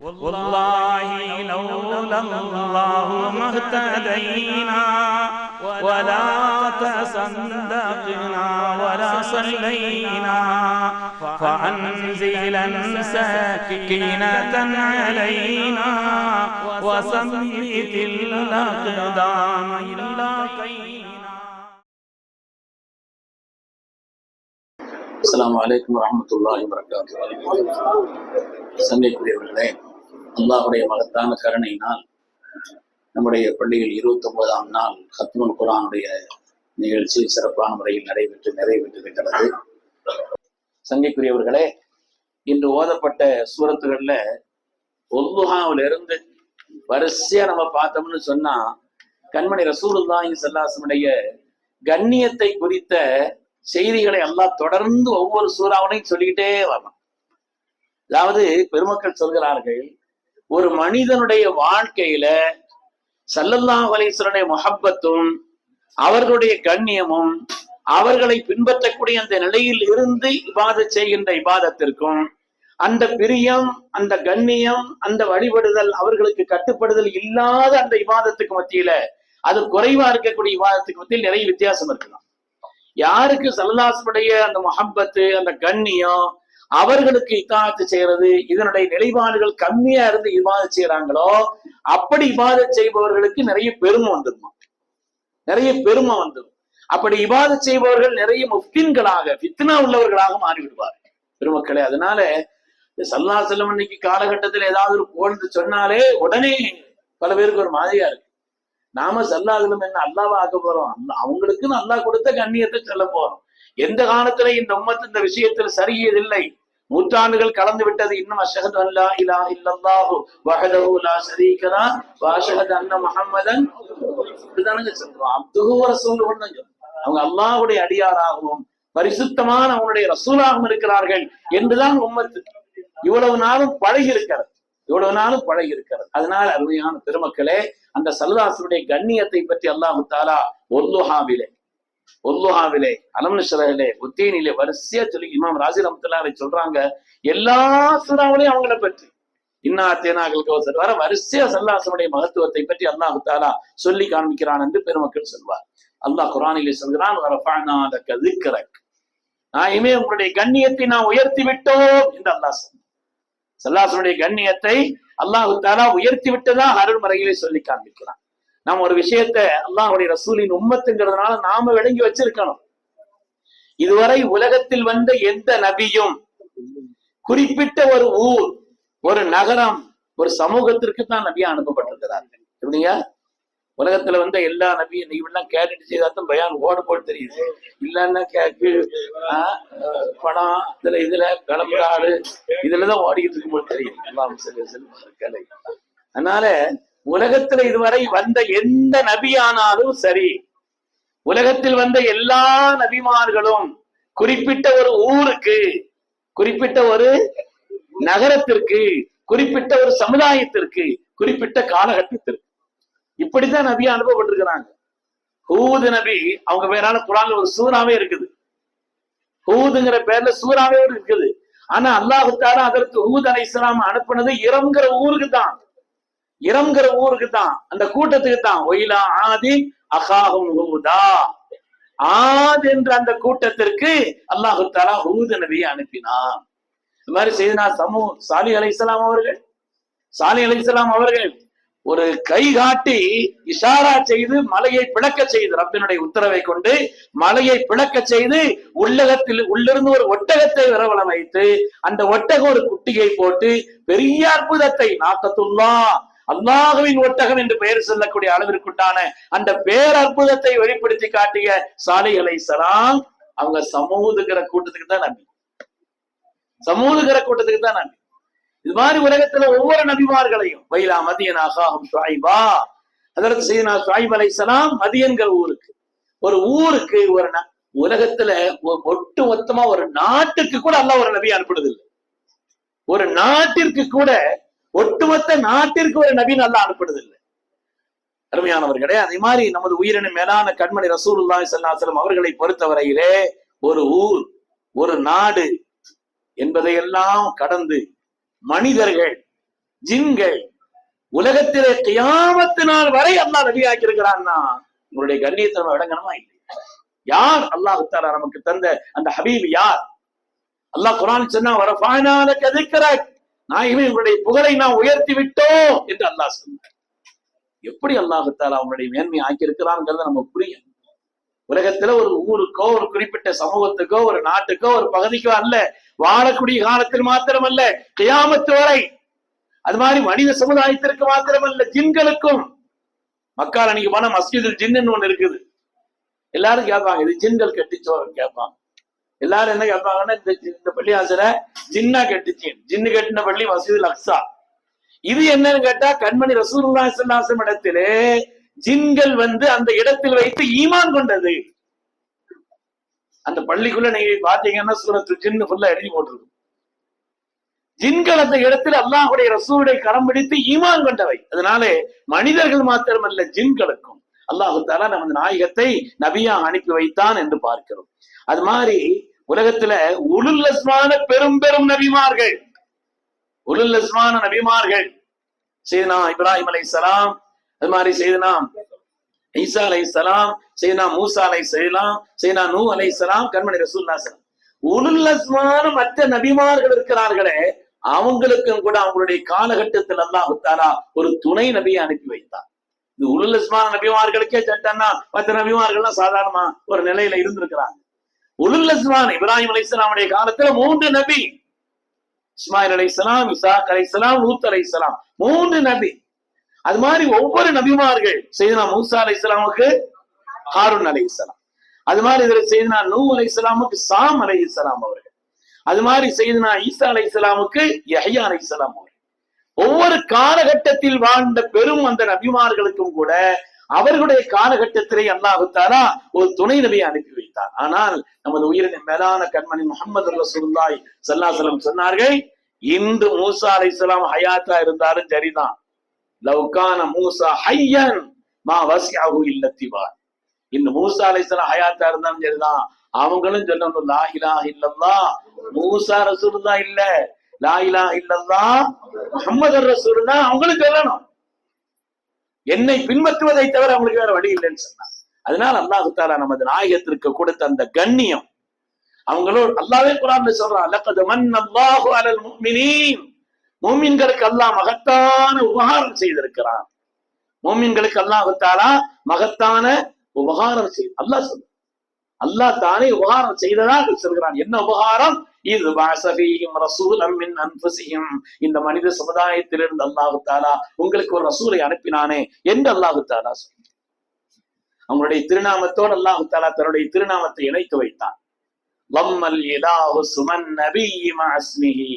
والله لولا الله ما اهتدينا ولا تصدقنا ولا صلينا فأنزلا سكينة علينا وثبت الأقدام إلا قينا அஸ்ஸலாமு அலைக்கும் வரஹ்மத்துல்லாஹி வரகாத்து சங்கைக்குரியவர்களே அல்லாஹுடைய மகத்தான கருணையினால் நம்முடைய பள்ளியில் இருபத்தி ஒன்பதாம் நாள் ஹத்முல் குரானுடைய நிகழ்ச்சி சிறப்பான முறையில் நடைபெற்று நிறைவேற்றிருக்கிறது. சங்கைக்குரியவர்களே இன்று ஓதப்பட்ட சூரத்துகள்ல ஒல்லுஹாவில இருந்து வரிசையா நம்ம பார்த்தோம்னு சொன்னா கண்மணி ரசூலுல்லாஹி ஸல்லல்லாஹு கண்ணியத்தை குறித்த செய்திகளை எல்லாம் தொடர்ந்து ஒவ்வொரு சூறாவனையும் சொல்லிக்கிட்டே வரணும். அதாவது பெருமக்கள் சொல்கிறார்கள் ஒரு மனிதனுடைய வாழ்க்கையில சல்லல்லா அலைஹிஸ்ஸலாமுடைய முஹப்பத்தும் அவர்களுடைய கண்ணியமும் அவர்களை பின்பற்றக்கூடிய அந்த நிலையில் இருந்து இபாத செய்கின்ற இபாதத்திற்கும் அந்த பிரியம் அந்த கண்ணியம் அந்த வழிபடுதல் அவர்களுக்கு கட்டுப்படுதல் இல்லாத அந்த விவாதத்துக்கு மத்தியில அது குறைவா இருக்கக்கூடிய விவாதத்துக்கு மத்தியில் நிறைய வித்தியாசம் இருக்கலாம் யாருக்கு சல்லாசுடைய அந்த மொஹப்பத்து அந்த கண்ணியம் அவர்களுக்கு இக்காத்து செய்யறது இதனுடைய நிலைப்பாடுகள் கம்மியா இருந்து இபாதத் செய்யறாங்களோ அப்படி இபாதத் செய்பவர்களுக்கு நிறைய பெருமை வந்துருமா? நிறைய பெருமை வந்துடும் அப்படி இபாதத் செய்பவர்கள் நிறைய முஃப்தின்களாக பித்னா உள்ளவர்களாக மாறிவிடுவார்கள். பெருமக்களே அதனால இந்த சல்லா செல்லம் இன்னைக்கு காலகட்டத்தில் ஏதாவது ஒரு பொழுது சொன்னாலே உடனே பல பேருக்கு ஒரு மாதிரியா இருக்கு. நாம சல்லாஹலம் என்ன அல்லாவா ஆக்க போறோம்? அல்ல அவங்களுக்குன்னு அல்லாஹ் கொடுத்த கண்ணியத்தை சொல்ல போறோம். எந்த காலத்துல இந்த உம்மத்து இந்த விஷயத்தில் சரியதில்லை? நூற்றாண்டுகள் கலந்து விட்டது. இன்னும் அஷஹது அல்லா இலா இல்லல்லாஹு வஹதஹு லா அன்ன முஹம்மதன் சொல்றோம். அப்துஹு சொல்றோம். அவங்க அல்லாஹ்வுடைய அடியாராகவும் பரிசுத்தமான அவனுடைய ரசூலாகவும் இருக்கிறார்கள் என்றுதான் உம்மத்து இவ்வளவு நாளும் பழகி இருக்கிறது. இவ்வளவு நாளும் பழகி இருக்கிறது. அதனால அருமையான பெருமக்களே அந்த சல்லாசனுடைய கண்ணியத்தை பற்றி அல்லாஹு தாலா ஒல்லுஹாவிலே ஒல்லுஹாவிலே அலம்னே உத்தீனிலே வரிசையா சொல்லி இமாம் ராசி ரமத்துல்லாவை சொல்றாங்க எல்லா சுறாவிலையும் அவங்கள பற்றி. இன்னா தேனாகல் கவசர் வர வரிசையா சல்லாசனுடைய மகத்துவத்தை பற்றி அல்லாஹு தாலா சொல்லி காண்பிக்கிறான் என்று பெருமக்கள் சொல்வார். அல்லாஹ் குரானிலே சொல்கிறான் நான் இமே உங்களுடைய கண்ணியத்தை நான் உயர்த்தி விட்டோம் என்று அல்லாஹ் சொன்னான். சல்லாசனுடைய கண்ணியத்தை அல்லாஹு தாலா உயர்த்தி விட்டதா அருள்மறையிலே சொல்லி காண்பிக்கிறான். நாம் ஒரு விஷயத்த அல்லாஹுடைய ரசூலின் உம்மத்துங்கிறதுனால நாம விளங்கி வச்சிருக்கணும். இதுவரை உலகத்தில் வந்த எந்த நபியும் குறிப்பிட்ட ஒரு ஊர் ஒரு நகரம் ஒரு சமூகத்திற்கு தான் நபியா அனுப்பப்பட்டிருக்கிறார்கள். எப்படிங்க? உலகத்துல வந்த எல்லா நபியும் நீ எல்லாம் கேட்டுட்டு செய்தாத்தான் பயான் ஓடு போட்டு தெரியுது. இல்லன்னா கேக்கு பணம் இதுல இதுல கிளம்புறாரு இதுலதான் ஓடிக்கிட்டு இருக்கும் போது தெரியும் எல்லாம் கலை அதனால உலகத்துல இதுவரை வந்த எந்த நபியானாலும் சரி உலகத்தில் வந்த எல்லா நபிமார்களும் குறிப்பிட்ட ஒரு ஊருக்கு குறிப்பிட்ட ஒரு நகரத்திற்கு குறிப்பிட்ட ஒரு சமுதாயத்திற்கு குறிப்பிட்ட காலகட்டத்திற்கு. இப்படித்தான் நபியா அனுப்பப்பட்டிருக்கிறாங்க. ஹூது நபி அவங்க பேரால குரான்ல ஒரு சூறாவே இருக்குது. ஹூதுங்கிற பேர்ல சூறாவே இருக்குது. ஆனா அல்லாஹுத்தாரா அதற்கு ஹூத் அலை இஸ்லாம் அனுப்பினது இரம்ங்கிற ஊருக்கு தான். இரம்ங்கிற ஊருக்கு தான் அந்த கூட்டத்துக்கு தான் ஒயிலா ஆதி அகாஹும் ஹூதா. ஆத் என்ற அந்த கூட்டத்திற்கு அல்லாஹு தாலா ஹூது நபியை அனுப்பினான். இந்த மாதிரி செய்தனா சமூ சாலி அலை இஸ்லாம் அவர்கள் சாலி அலை இஸ்லாம் அவர்கள் ஒரு கை காட்டி இஷாரா செய்து மலையை பிளக்க செய்து ரப்பினுடைய உத்தரவை கொண்டு மலையை பிளக்க செய்து உள்ளகத்தில் உள்ளிருந்து ஒரு ஒட்டகத்தை விரவலம் வைத்து அந்த ஒட்டகம் ஒரு குட்டியை போட்டு பெரிய அற்புதத்தை நாக்கத்துள்ளா அல்லாஹுவின் ஒட்டகம் என்று பெயர் சொல்லக்கூடிய அளவிற்குண்டான அந்த பேரற்புதத்தை வெளிப்படுத்தி காட்டிய சாலைகளை சலாம் அவங்க சமூதுகிற கூட்டத்துக்கு தான் நம்பி சமூதுகிற கூட்டத்துக்கு தான் நம்பி இது மாதிரி உலகத்துல ஒவ்வொரு நபிமார்களையும் வைலா மதியன் அகாஹம் ஷாயிபா அதற்கு செய்தனா ஷாயிப் அலை சலாம் மதியன்கிற ஊருக்கு. ஒரு ஊருக்கு ஒரு உலகத்துல ஒட்டு மொத்தமா ஒரு நாட்டுக்கு கூட அல்ல ஒரு நபி அனுப்பிடுது இல்லை ஒரு நாட்டிற்கு கூட ஒட்டுமொத்த நாட்டிற்கு ஒரு நபி நல்லா அனுப்புனது இல்லை அருமையானவர்களே அதே மாதிரி நமது உயிரின மேலான கண்மணி ரசூலுல்லாஹி ஸல்லல்லாஹு அவர்களை பொறுத்தவரையிலே ஒரு ஊர் ஒரு நாடு என்பதையெல்லாம் கடந்து மனிதர்கள் ஜின்கள் உலகத்திலே கியாமத்து நாள் வரை அல்லாஹ் நபி ஆக்கியிருக்கிறான்னா உங்களுடைய கண்ணியத்தை நம்ம விளங்கணுமா இல்லை யார் அல்லாஹ் நமக்கு தந்த அந்த ஹபீப் யார்? அல்லாஹ் குரான் சொன்னா வரஃபானால கதிக்கிறாய் நாயகமே உங்களுடைய புகழை நாம் உயர்த்தி விட்டோம் என்று அல்லாஹ் சொன்னார். எப்படி அல்லாஹத்தால் தாலா அவங்களுடைய மேன்மை ஆக்கியிருக்கிறான்ங்கிறத நம்ம புரியும். உலகத்துல ஒரு ஊருக்கோ ஒரு குறிப்பிட்ட சமூகத்துக்கோ ஒரு நாட்டுக்கோ ஒரு பகுதிக்கோ அல்ல. வாழக்கூடிய காலத்தில் மாத்திரமல்ல கியாமத்து வரை. அது மாதிரி மனித சமுதாயத்திற்கு மாத்திரமல்ல ஜின்களுக்கும். மக்கள் அன்னைக்கு போனா மஸ்ஜிதில் ஜின்னு ஒண்ணு இருக்குது. எல்லாரும் கேட்பாங்க இது ஜின்கள் கட்டிச்சோம் கேட்பாங்க. எல்லாரும் என்ன கேட்பாங்கன்னா இந்த இந்த பள்ளி ஆசிர ஜின்னா கட்டுச்சு. ஜின்னு கட்டின பள்ளி மஸ்ஜிதுல் அக்ஸா இது என்னன்னு கேட்டா கண்மணி ரசூலுல்லாஹி இடத்திலே ஜின்கள் வந்து அந்த இடத்தில் வைத்து ஈமான் கொண்டது. அந்த பள்ளிக்குள்ள நீங்க பாத்தீங்கன்னா சூரத்து ஜின்னு ஃபுல்லா எழுதி போட்டிருக்கும். ஜின்கள் அந்த இடத்தில் அல்லாஹுடைய ரசூலுடைய கரம் பிடித்து ஈமான் கொண்டவை. அதனாலே மனிதர்கள் மாத்திரமல்ல ஜின்களுக்கும். அல்லாஹு தாலா நமது நாயகத்தை நபியா அனுப்பி வைத்தான் என்று பார்க்கிறோம். அது மாதிரி உலகத்துல உலுல்லஸ்மான பெரும் பெரும் நபிமார்கள். உலுல்லஸ்மான நபிமார்கள். செய்தனா இப்ராஹிம் சலாம் அது மாதிரி செய்தனா ஈசா அலைஹிஸ்ஸலாம் செய்தனா மூசா அலைஹிஸ்ஸலாம் செய்தனா நூ அலை சலாம் கண்மணி ரசூல்லா சலாம் உலுல்லஸ்மான மற்ற நபிமார்கள் இருக்கிறார்களே அவங்களுக்கும் கூட அவங்களுடைய காலகட்டத்தில் அல்லாஹ் தாலா ஒரு துணை நபியை அனுப்பி வைத்தார் இது உலுல்லஸ்மான நபிமார்களுக்கே சட்டம்னா மற்ற நபிமார்கள்லாம் சாதாரணமா ஒரு நிலையில இருந்திருக்கிறாங்க. உலுல்லஸ்மான் இப்ராஹிம் அலைஹிஸ்ஸலாமுடைய காலத்துல மூன்று நபி. இஸ்மாயில் அலைஹிஸ்ஸலாம் இசாக் அலைஹிஸ்ஸலாம் லூத் அலைஹிஸ்ஸலாம் மூன்று நபி. அது மாதிரி ஒவ்வொரு நபிமார்கள் செய்தனா மூசா அலைஹிஸ்ஸலாமுக்கு ஹாரூன் அலைஹிஸ்ஸலாம் அது மாதிரி இதுல செய்தனா நூ அலைஹிஸ்ஸலாமுக்கு சாம் அலைஹிஸ்ஸலாம் அவர்கள். அது மாதிரி செய்தனா ஈசா அலைஹிஸ்ஸலாமுக்கு யஹ்யா இஸ்லாம் அவர்கள் ஒவ்வொரு காலகட்டத்தில் வாழ்ந்த பெரும் அந்த நபிமார்களுக்கும் கூட அவர்களுடைய காலகட்டத்திலே அல்லாஹுத்தாரா ஒரு துணை நபியை அனுப்பி வைத்தார் ஆனால் நமது உயிரின் மேலான கண்மணி முகமது ரசூல்லாய் சல்லாசலம் சொன்னார்கள் இன்று மூசா அலைஹிஸ்ஸலாம் ஹயாத்தா இருந்தாலும் சரிதான். லவ்கான மூசா ஹையன் மா வசியாகு இல்லத்திவார் இந்த மூசா அலைஹிஸ்ஸலாம் ஹயாத்தா இருந்தாலும் சரிதான். அவங்களும் சொல்லணும் லா இலாஹ மூசா மூசா தான் இல்ல. லா இல்லல்லா இல்லல்லாஹ் ரசூல்னா அவங்களுக்கு வேணும். என்னை பின்பற்றுவதை தவிர அவங்களுக்கு வேற வழி இல்லைன்னு சொன்னார் அதனால அல்லாஹு தாலா நமது நாயகத்திற்கு கொடுத்த அந்த கண்ணியம். அவங்களோட அல்லாவே குரான்ல சொல்றான் லக்கது மன் அல்லாஹு அலல் முஃமினீன். மூமின்களுக்கு அல்லாஹ் மகத்தான உபகாரம் செய்திருக்கிறான். மூமின்களுக்கு அல்லாஹு தாலா மகத்தான உபகாரம் செய்து அல்லாஹ் சொல்லு அல்லாஹ் தானே உபகாரம் செய்ததாக சொல்கிறான். என்ன உபகாரம்? இது வாசபியும் ரசூலம் மின் அன்பசியும் இந்த மனித சமுதாயத்திலிருந்து அல்லாஹு தாலா உங்களுக்கு ஒரு ரசூலை அனுப்பினானே என்று அல்லாஹு தாலா அவங்களுடைய திருநாமத்தோடு அல்லாஹு தாலா தன்னுடைய திருநாமத்தை இணைத்து வைத்தான். வம்மல் இலாஹு சுமன் நபி மஸ்மிஹி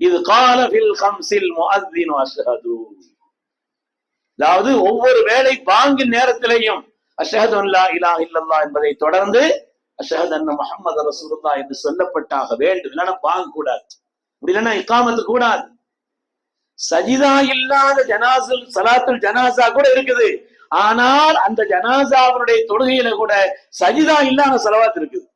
இது கால ஹம்சில் ஹம்ஸில் முஅத்தின் அஷ்ஹது. அதாவது ஒவ்வொரு வேளை வாங்கும் நேரத்திலேயும் அஷ்ஹது இல்லா இலாஹ இல்லல்லாஹ் என்பதை தொடர்ந்து அஷ்ஹது அன்ன முஹம்மது ரசூலுல்லாஹ் என்று சொல்லப்பட்டாக வேண்டும். இல்லைன்னா வாங்க கூடாது அப்படி இல்லைன்னா இக்காமத்து கூடாது. சஜிதா இல்லாத ஜனாசுல் சலாத்துல் ஜனாசா கூட இருக்குது. ஆனால் அந்த ஜனாசாவுடைய தொழுகையில கூட சஜிதா இல்லாத செலவாத்து இருக்குது.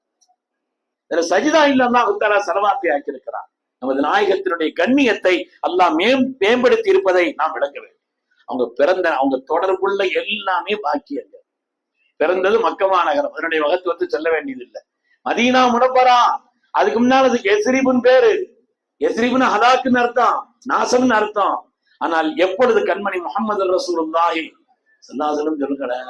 இதுல சஜிதா இல்லாம அல்லாஹ் செலவாத்தை ஆக்கியிருக்கிறான். நமது நாயகத்தினுடைய கண்ணியத்தை அல்லாஹ் மேம் மேம்படுத்தி இருப்பதை நாம் விளங்க வேண்டும். அவங்க பிறந்த அவங்க தொடர்புள்ள எல்லாமே பாக்கியங்கள். பிறந்தது மக்கமா நகரம். அதனுடைய மகத்துவத்தை சொல்ல வேண்டியதில்லை. Medina Munawwara. அதுக்கு முன்னால் அதுக்கு எஸ்ரீபுன் பேரு. எஸ்ரீபுன் ஹலாக்குன்னு அர்த்தம் நாசம்னு அர்த்தம். ஆனால் எப்பொழுது கண்மணி முகமது ரசூலுல்லாஹி சல்லாசலம் சொல்லுங்களேன்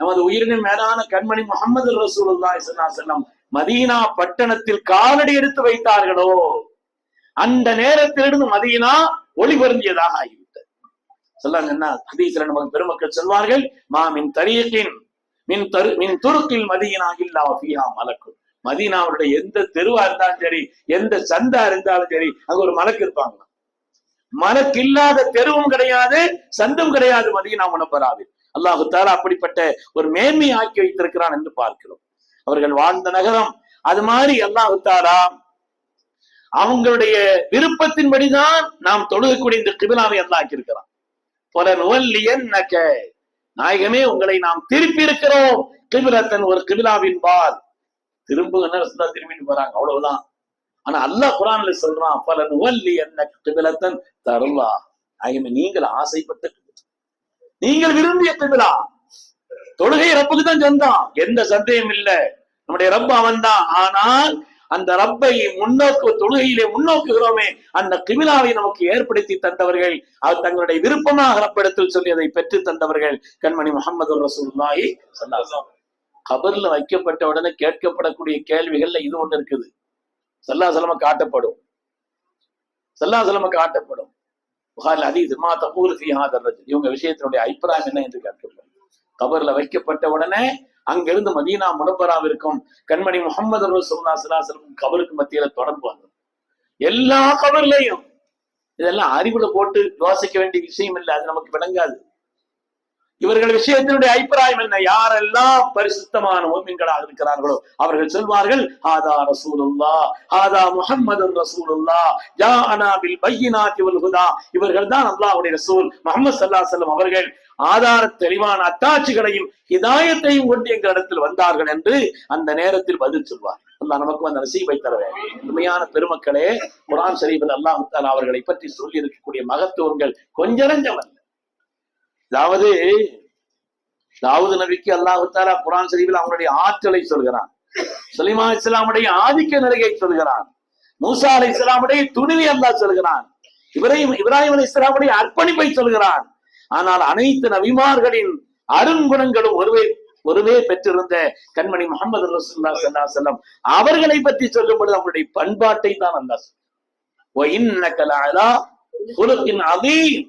நமது உயிரின மேலான கண்மணி முகமது ரசூலுல்லாஹி சல்லாசலம் மதீனா பட்டணத்தில் காலடி எடுத்து வைத்தார்களோ? அந்த நேரத்திலிருந்து மதீனா ஒளி பொருந்தியதாக ஆகிவிடும் சொல்லாங்க என்ன? ஹதீஸ்ல நமக்கு பெருமக்கள் சொல்வார்கள் மா மின் தரியத்தின் மின் தரு மின் துருக்கில் மதீனா இல்லா ஃபியா மலக்கு. மதீனாவுடைய எந்த தெருவா இருந்தாலும் சரி எந்த சந்தா இருந்தாலும் சரி அங்க ஒரு மலக்கு இருப்பாங்க. மலக்கு இல்லாத தெருவும் கிடையாது சந்தும் கிடையாது மதீனா முனப்பராவில் அல்லாஹு தாரா அப்படிப்பட்ட ஒரு மேன்மை ஆக்கி வைத்திருக்கிறான் என்று பார்க்கிறோம். அவர்கள் வாழ்ந்த நகரம் அது மாதிரி அல்லாஹு தாரா அவங்களுடைய விருப்பத்தின்படிதான் நாம் தொழுகக்கூடிய இந்த கிபிலாவை அல்லாக்கி இருக்கிறான் போல நுவல்லியன் நாயகமே உங்களை நாம் திருப்பி இருக்கிறோம் கிபிலத்தன் ஒரு கிபிலாவின் பால். திரும்புங்க திரும்பிட்டு போறாங்க? அவ்வளவுதான். ஆனா அல்லாஹ் குரான்ல சொல்றான் பல நுவல்லி என்ன கிபிலத்தன் தருவா ஆகிய நீங்கள் ஆசைப்பட்ட நீங்கள் விரும்பிய கிபிலா. தொழுகை ரப்புக்கு தான் சொந்தம். எந்த சந்தேகம் இல்ல. நம்முடைய ரப்ப அவன் தான் ஆனால் அந்த ரப்பை முன்னோக்கு தொழுகையிலே முன்னோக்குகிறோமே அந்த கிமிலாவை நமக்கு ஏற்படுத்தி தந்தவர்கள் அவர் தங்களுடைய விருப்பமாக ரப்பிடத்தில் சொல்லி அதை பெற்று தந்தவர்கள் கண்மணி முகமது ரசூல்லாயி கபர்ல வைக்கப்பட்ட உடனே கேட்கப்படக்கூடிய கேள்விகள்ல இது ஒண்ணு இருக்குது. சல்லாசலம காட்டப்படும். சல்லாசலம காட்டப்படும். புகாரில் அதீஸ் மா தகூல் இவங்க விஷயத்தினுடைய அபிப்பிராயம் என்ன என்று கேட்கப்படும். கபர்ல வைக்கப்பட்ட உடனே அங்கிருந்து மதீனா முனப்பராவிற்கும் கண்மணி முகமது ரசூல்லா சலாசலம் கபருக்கு மத்தியில தொடர்பு வந்தது. எல்லா கபர்லையும் இதெல்லாம் அறிவுல போட்டு யோசிக்க வேண்டிய விஷயம் இல்லை அது நமக்கு விளங்காது. இவர்கள் விஷயத்தினுடைய அபிப்பிராயம் என்ன? யாரெல்லாம் பரிசுத்தமான ஓமின்களாக இருக்கிறார்களோ அவர்கள் சொல்வார்கள் ஹாதா ரசூலுல்லா ஹாதா முஹம்மது ரசூலுல்லா ஜா அனாபில் பையினாத்தி வல் ஹுதா. இவர்கள் தான் அல்லாஹ்வுடைய ரசூல் முகமது சல்லா செல்லம் அவர்கள் ஆதார தெளிவான அத்தாட்சிகளையும் இதாயத்தையும் கொண்டு எங்கள் இடத்தில் வந்தார்கள் என்று அந்த நேரத்தில் பதில் சொல்வார். அல்லாஹ் நமக்கு அந்த நசீபை தர வேண்டும் உண்மையான பெருமக்களே குரான் ஷரீஃபில் அல்லாஹ் அவர்களை பற்றி சொல்லி இருக்கக்கூடிய மகத்துவங்கள் கொஞ்சம் அதாவது தாவூது நபிக்கு அல்லாஹ் குரான் சரிவில் அவனுடைய ஆற்றலை சொல்கிறான் சுலிமா இஸ்லாமுடைய ஆதிக்க நிலையை சொல்கிறான் மூசா அலி இஸ்லாமுடைய துணிவை அல்லாஹ் சொல்கிறான் இப்ராஹிம் இப்ராஹிம் அலி இஸ்லாமுடைய அர்ப்பணிப்பை சொல்கிறான் ஆனால் அனைத்து நபிமார்களின் அருங்குணங்களும் ஒருவே ஒருவே பெற்றிருந்த கண்மணி முகமது ரசூல்லா சல்லா செல்லம் அவர்களை பற்றி சொல்லும்போது அவருடைய பண்பாட்டை தான் அல்லா சொல்றான். அதீம்."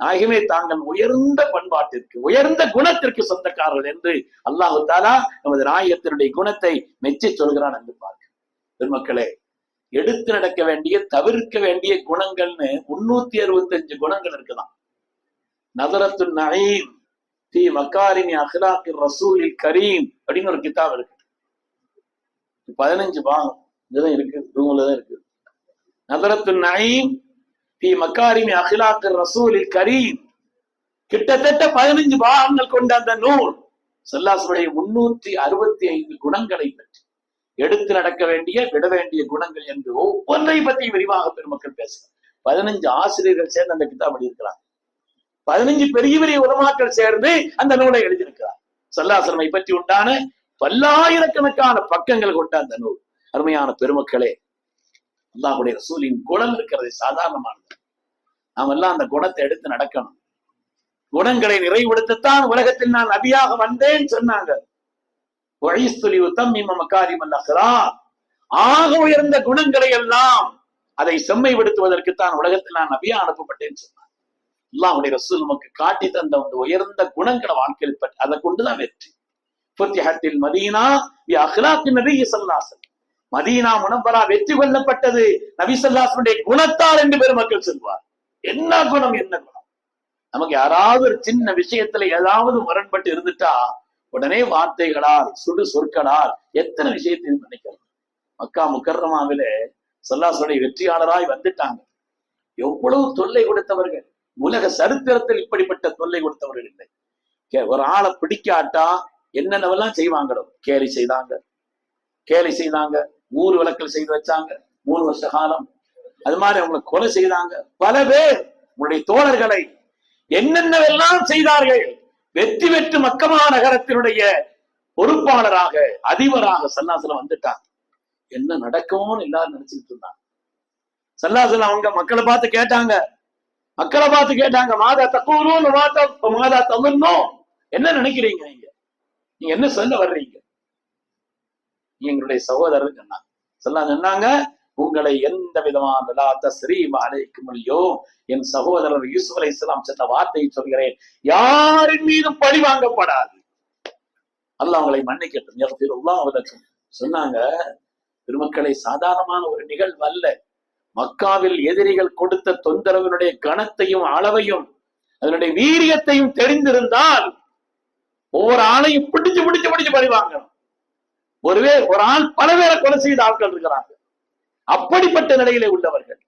ஆகவே தாங்கள் உயர்ந்த பண்பாட்டிற்கு உயர்ந்த குணத்திற்கு சொந்தக்காரர்கள் என்று அல்லாஹு தாலா நமது நாயகத்தினுடைய குணத்தை மெச்சி சொல்கிறான் என்று பார்க்க பெருமக்களே எடுத்து நடக்க வேண்டிய தவிர்க்க வேண்டிய குணங்கள்னு முன்னூத்தி அறுபத்தி அஞ்சு குணங்கள் இருக்குதான். நதரத்து நயீம் தி மக்காரினி அஹ்லாக்கி ரசூலில் கரீம் அப்படின்னு ஒரு கிதாப் இருக்கு. பதினஞ்சு பாகம் இதுதான் இருக்கு ரூம்ல தான் இருக்கு. நதரத்து நயீம் பி மக்காரிமி அஹ்லாக்கி ரசூலில் கரீம் கிட்டத்தட்ட பதினஞ்சு பாகங்கள் கொண்ட அந்த நூல் செல்லாசுடைய முன்னூத்தி அறுபத்தி ஐந்து குணங்களை பற்றி. எடுத்து நடக்க வேண்டிய விட வேண்டிய குணங்கள் என்று ஒவ்வொன்றை பற்றி விரிவாக பெருமக்கள் பேசுகிறார். பதினஞ்சு ஆசிரியர்கள் சேர்ந்து அந்த கிதாப் எழுதியிருக்கிறார் பதினஞ்சு பெரிய பெரிய உலமாக்கள் சேர்ந்து அந்த நூலை எழுதியிருக்கிறார். சல்லாசலமை பற்றி உண்டான பல்லாயிரக்கணக்கான பக்கங்கள் கொண்ட அந்த நூல். அருமையான பெருமக்களே அல்லாஹுடைய ரசூலின் குணம் இருக்கிறது சாதாரணமானது. நாம் எல்லாம் அந்த குணத்தை எடுத்து நடக்கணும். குணங்களை நிறைவுபடுத்தத்தான் உலகத்தில் நான் நபியாக வந்தேன் சொன்னாங்க. வழிஸ்துலி உத்தம் மக்காரிம் அல்லஹரா ஆக உயர்ந்த குணங்களை எல்லாம் அதை செம்மைப்படுத்துவதற்குத்தான் உலகத்தில் நான் நபியா அனுப்பப்பட்டேன் சொன்னாங்க. அல்லாஹுடைய ரசூல் நமக்கு காட்டி தந்த அந்த உயர்ந்த குணங்களை வாழ்க்கையில் பற்றி அதை கொண்டுதான் வெற்றி. புத்தியகத்தில் மதீனா பி அஹ்லாத்தி நபி ஸல்லல்லாஹு மதீனா முனம்பரா வெற்றி கொள்ளப்பட்டது. நபி சல்லாசனுடைய குணத்தால் என்று பெருமக்கள் சொல்வார் என்ன குணம் என்ன குணம்? நமக்கு யாராவது ஒரு சின்ன விஷயத்துல ஏதாவது முரண்பட்டு இருந்துட்டா உடனே வார்த்தைகளால் சுடு சொற்களால் எத்தனை விஷயத்தையும் நினைக்கிறது மக்கா முக்கர்ரமாவிலே சல்லாசுடைய வெற்றியாளராய் வந்துட்டாங்க. எவ்வளவு தொல்லை கொடுத்தவர்கள். உலக சரித்திரத்தில் இப்படிப்பட்ட தொல்லை கொடுத்தவர்கள் இல்லை. கே- ஒரு ஆளை பிடிக்காட்டா என்னென்னவெல்லாம் செய்வாங்களோ? கேலி செய்தாங்க. கேலி செய்தாங்க. ஊர் விளக்கல் செய்து வச்சாங்க. மூணு வருஷ காலம். அது மாதிரி அவங்களை கொலை செய்தாங்க. பல பேர் உங்களுடைய தோழர்களை என்னென்னவெல்லாம் செய்தார்கள்? வெற்றி பெற்று மக்கமா நகரத்தினுடைய பொறுப்பாளராக அதிபராக சல்லாசலம் வந்துட்டாங்க என்ன நடக்கும்னு எல்லாரும் நினைச்சுக்கிட்டு இருந்தாங்க. சல்லாசலம் அவங்க மக்களை பார்த்து கேட்டாங்க. மக்களை பார்த்து கேட்டாங்க மாதா தக்கூரும் மாதா மாதா தகுன்னும் என்ன நினைக்கிறீங்க நீங்க? நீங்க என்ன சொல்ல வர்றீங்க? எங்களுடைய சகோதரர் சொன்னாங்க. சொல்லா சொன்னாங்க உங்களை எந்த விதமான லா தஸ்ரீம் அலைக்கும் இல்லையோ என் சகோதரர் யூசுப் அலை இஸ்லாம் சென்ற வார்த்தையை சொல்கிறேன். யாரின் மீதும் பழி வாங்கப்படாது. அல்ல அவங்களை மன்னிக்கட்டும். சொன்னாங்க பெருமக்களை சாதாரணமான ஒரு நிகழ்வு அல்ல. மக்காவில் எதிரிகள் கொடுத்த தொந்தரவினுடைய கணத்தையும் அளவையும் அதனுடைய வீரியத்தையும் தெரிந்திருந்தால் ஒவ்வொரு ஆளையும் பிடிச்சு பிடிச்சு பிடிச்சு பழி வாங்கணும். ஒருவே ஒரு ஆள் பல பேரை கொலை செய்த ஆட்கள் இருக்கிறாங்க. அப்படிப்பட்ட நிலையிலே உள்ளவர்கள்.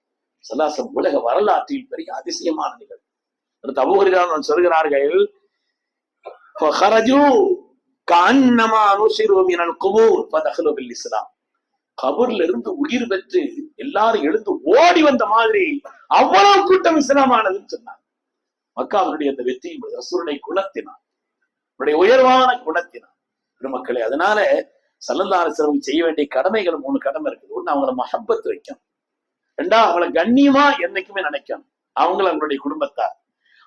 சல்லாசம் உலக வரலாற்றில் பெரிய அதிசயமான நிகழ்வு. தபுகிறான் சொல்கிறார்கள் இஸ்லாம். கபூர்ல இருந்து உயிர் பெற்று எல்லாரும் எழுந்து ஓடி வந்த மாதிரி அவ்வளவு கூட்டம் இஸ்லாமானதுன்னு சொன்னார் மக்காவினுடைய அந்த வெற்றி அசுரனை குணத்தினார் உடைய உயர்வான குணத்தினார் பெருமக்களே அதனால சல்லல்லாஹு செலவு செய்ய வேண்டிய கடமைகள் மூணு கடமை இருக்குது. ஒன்று அவங்கள மஹப்பத் வைக்கணும். ரெண்டா அவங்கள கண்ணியமா என்னைக்குமே நினைக்கணும். அவங்கள அவங்களுடைய குடும்பத்தார்.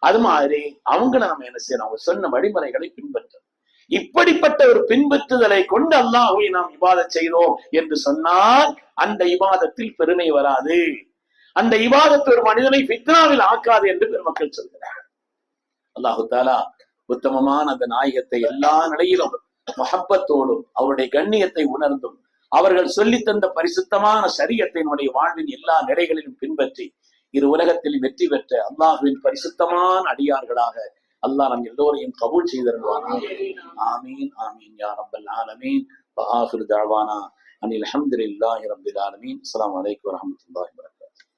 அது மாதிரி அவங்கள நம்ம என்ன செய்யணும்? அவங்க சொன்ன வழிமுறைகளை பின்பற்றணும். இப்படிப்பட்ட ஒரு பின்பற்றுதலை கொண்டு அல்லாஹுவை நாம் இபாதத் செய்தோம் என்று சொன்னால் அந்த இபாதத்தில் பெருமை வராது. அந்த இபாதத்து ஒரு மனிதனை பித்னாவில் ஆக்காது என்று பெருமக்கள் சொல்கிறார் அல்லாஹு தாலா உத்தமமான அந்த நாயகத்தை எல்லா நிலையிலும் மஹப்பத்தோடும் அவருடைய கண்ணியத்தை உணர்ந்தும் அவர்கள் சொல்லி தந்த பரிசுத்தமான சரியத்தினுடைய வாழ்வின் எல்லா நிலைகளிலும் பின்பற்றி இரு உலகத்தில் வெற்றி பெற்ற அல்லாஹுவின் பரிசுத்தமான அடியார்களாக அல்லாஹ் நம் எல்லோரையும் கபூல் செய்திருவான் ஆமீன் ஆமீன் யா ரப்பல் ஆலமீன். வஆஹிரு தஅவானா அனில் ஆலமீன்.